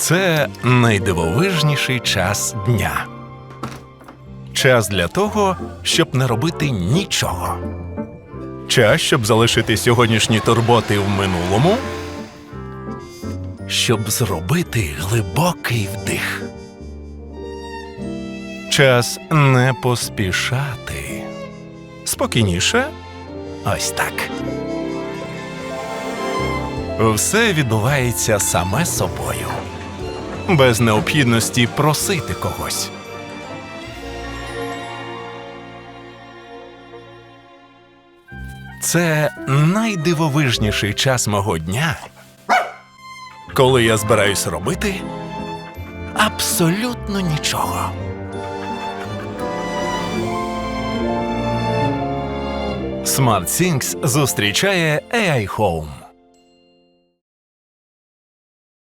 Це найдивовижніший час дня. Час для того, щоб не робити нічого. Час, щоб залишити сьогоднішні турботи в минулому. Щоб зробити глибокий вдих. Час не поспішати. Спокійніше. Ось так. Все відбувається саме собою, без необхідності просити когось. Це найдивовижніший час мого дня, коли я збираюсь робити абсолютно нічого. SmartThings зустрічає AI Home.